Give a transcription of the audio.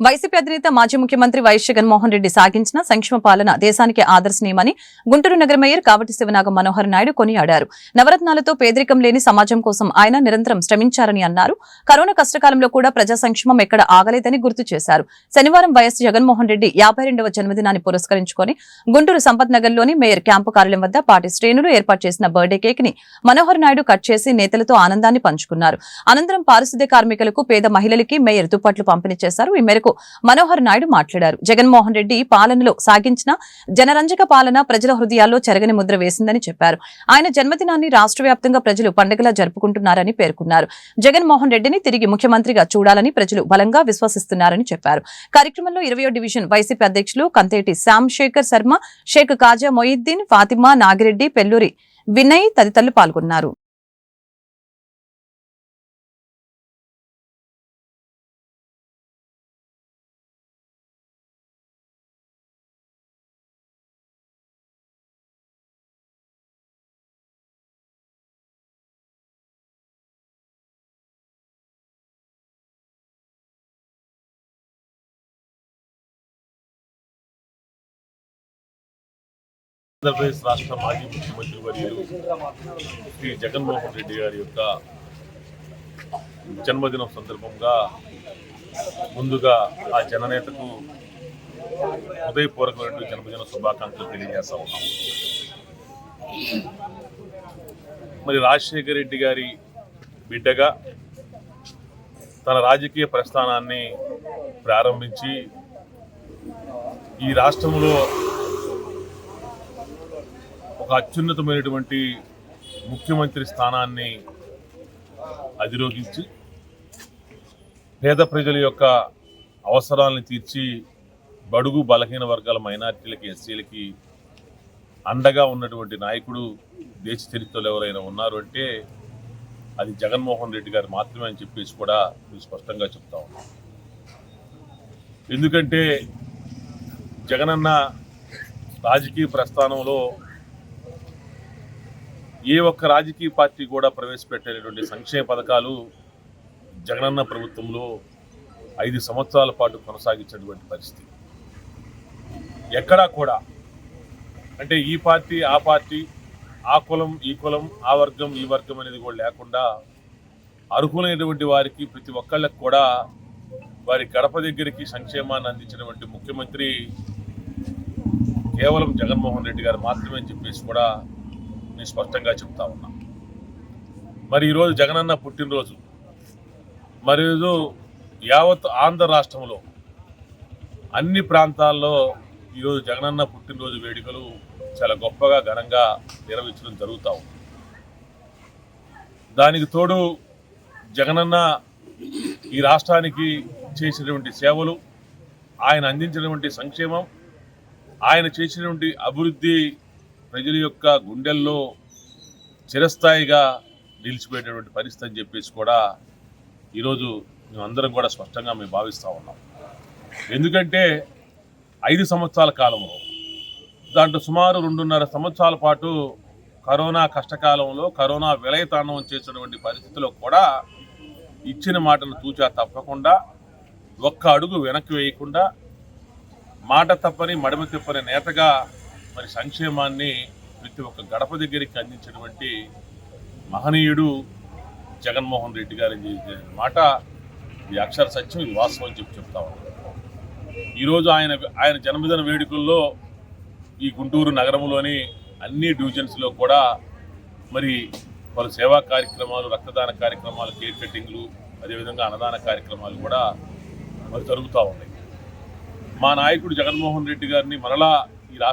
YCP అధినేత మాజీ ముఖ్యమంత్రి వైఎస్ జగన్మోహన్ రెడ్డి సాగించిన సంక్షేమ పాలన దేశానికి ఆదర్శనీయమని గుంటూరు నగర మేయర్ కావటి శివనాగ మనోహర్ నాయుడు కొనియాడారు. నవరత్నాలతో పేదరికం లేని సమాజం కోసం ఆయన నిరంతరం శ్రమించారని అన్నారు. కరోనా కష్టకాలంలో కూడా ప్రజా సంక్షేమం ఎక్కడ ఆగలేదని గుర్తు చేశారు. శనివారం వైఎస్ జగన్మోహన్ రెడ్డి యాభై రెండవ జన్మదినాన్ని పురస్కరించుకొని గుంటూరు సంపత్ నగర్లోని మేయర్ క్యాంపు కార్యాలయం వద్ద పార్టీ శ్రేణులు ఏర్పాటు చేసిన బర్త్డే కేక్ని మనోహర్ నాయుడు కట్ చేసి నేతలతో ఆనందాన్ని పంచుకున్నారు. అనంతరం పారిశుద్ధ్య కార్మికులకు పేద మహిళలకి మేయర్ దుప్పట్లు పంపిణీ చేశారు. ఈ మేరకు మనోహర్ నాయుడు మాట్లాడారు. జగన్మోహన్ రెడ్డి పాలనలో సాగించిన జనరంజక పాలన ప్రజల హృదయాల్లో చెరగని ముద్ర వేసిందని చెప్పారు. ఆయన జన్మదినాన్ని రాష్ట్ర వ్యాప్తంగా ప్రజలు పండుగలా జరుపుకుంటున్నారని పేర్కొన్నారు. జగన్మోహన్ రెడ్డిని తిరిగి ముఖ్యమంత్రిగా చూడాలని ప్రజలు బలంగా విశ్వసిస్తున్నారని చెప్పారు. కార్యక్రమంలో ఇరవయో డివిజన్ వైసీపీ అధ్యక్షులు కంతేటి శ్యామ్ శేఖర్ శర్మ షేక్ కాజా మొయిద్దీన్ ఫాతిమా నాగిరెడ్డి పెల్లూరి వినయ్ తదితరులు పాల్గొన్నారు. ఆంధ్రప్రదేశ్ రాష్ట్ర మాజీ ముఖ్యమంత్రి వర్యులు శ్రీ జగన్మోహన్ రెడ్డి గారి యొక్క జన్మదినం సందర్భంగా ముందుగా ఆ జననేతకు హృదయపూర్వకమైన జన్మదిన శుభాకాంక్షలు తెలియజేస్తా ఉన్నాం. మరి రాజశేఖర రెడ్డి గారి బిడ్డగా తన రాజకీయ ప్రస్థానాన్ని ప్రారంభించి ఈ రాష్ట్రంలో ఒక అత్యున్నతమైనటువంటి ముఖ్యమంత్రి స్థానాన్ని అధిరోహించి పేద ప్రజల యొక్క అవసరాలను తీర్చి బడుగు బలహీన వర్గాల మైనారిటీలకి ఎస్సీలకి అండగా ఉన్నటువంటి నాయకుడు దేశ చరిత్రలో ఎవరైనా ఉన్నారు అంటే అది జగన్మోహన్ రెడ్డి గారు మాత్రమే అని చెప్పేసి కూడా మేము స్పష్టంగా చెప్తా ఉన్నాం. ఎందుకంటే జగనన్న రాజకీయ ప్రస్థానంలో ఏ ఒక్క రాజకీయ పార్టీ కూడా ప్రవేశపెట్టేటువంటి సంక్షేమ పథకాలు జగనన్న ప్రభుత్వంలో ఐదు సంవత్సరాల పాటు కొనసాగించినటువంటి పరిస్థితి. ఎక్కడా కూడా. అంటే ఈ పార్టీ ఆ పార్టీ ఆ కులం ఈ కులం ఆ వర్గం ఈ వర్గం అనేది కూడా లేకుండా అర్హులైనటువంటి వారికి ప్రతి ఒక్కళ్ళకి కూడా వారి గడప దగ్గరికి సంక్షేమాన్ని అందించినటువంటి ముఖ్యమంత్రి కేవలం జగన్మోహన్ రెడ్డి గారు మాత్రమే చెప్పేసి కూడా నేను స్పష్టంగా చెప్తా ఉన్నా. మరి ఈరోజు జగనన్న పుట్టినరోజు. మరి ఈరోజు యావత్ ఆంధ్ర రాష్ట్రంలో అన్ని ప్రాంతాల్లో ఈరోజు జగనన్న పుట్టినరోజు వేడుకలు చాలా గొప్పగా ఘనంగా నిర్వహించడం జరుగుతూ ఉంది. దానికి తోడు జగనన్న ఈ రాష్ట్రానికి చేసినటువంటి సేవలు ఆయన అందించినటువంటి సంక్షేమం ఆయన చేసినటువంటి అభివృద్ధి ప్రజల యొక్క గుండెల్లో చిరస్థాయిగా నిలిచిపోయేటటువంటి పరిస్థితి అని చెప్పేసి కూడా ఈరోజు మేమందరం కూడా స్పష్టంగా మేము భావిస్తూ ఉన్నాం. ఎందుకంటే ఐదు సంవత్సరాల కాలంలో దాంట్లో సుమారు రెండున్నర సంవత్సరాల పాటు కరోనా కష్టకాలంలో కరోనా విలయతాండవం చేసినటువంటి పరిస్థితిలో కూడా ఇచ్చిన మాటను తూచా తప్పకుండా ఒక్క అడుగు వెనక్కి వేయకుండా మాట తప్పని మడమ తిప్పని నేతగా మరి సంక్షేమాన్ని ప్రతి ఒక్క గడప దగ్గరికి అందించినటువంటి మహనీయుడు జగన్మోహన్ రెడ్డి గారి మాట ఇది అక్షర సత్యం ఇది వాస్తవం అని చెప్పి చెప్తా ఉన్నాను ఈరోజు ఆయన ఆయన జన్మదిన వేడుకల్లో ఈ గుంటూరు నగరంలోని అన్ని డివిజన్స్లో కూడా మరి పలు సేవా కార్యక్రమాలు రక్తదాన కార్యక్రమాలు కేక్ కటింగ్లు అదేవిధంగా అన్నదాన కార్యక్రమాలు కూడా మరి జరుగుతూ ఉన్నాయి. మా నాయకుడు జగన్మోహన్ రెడ్డి గారిని మరలా ఈ రాష్ట్ర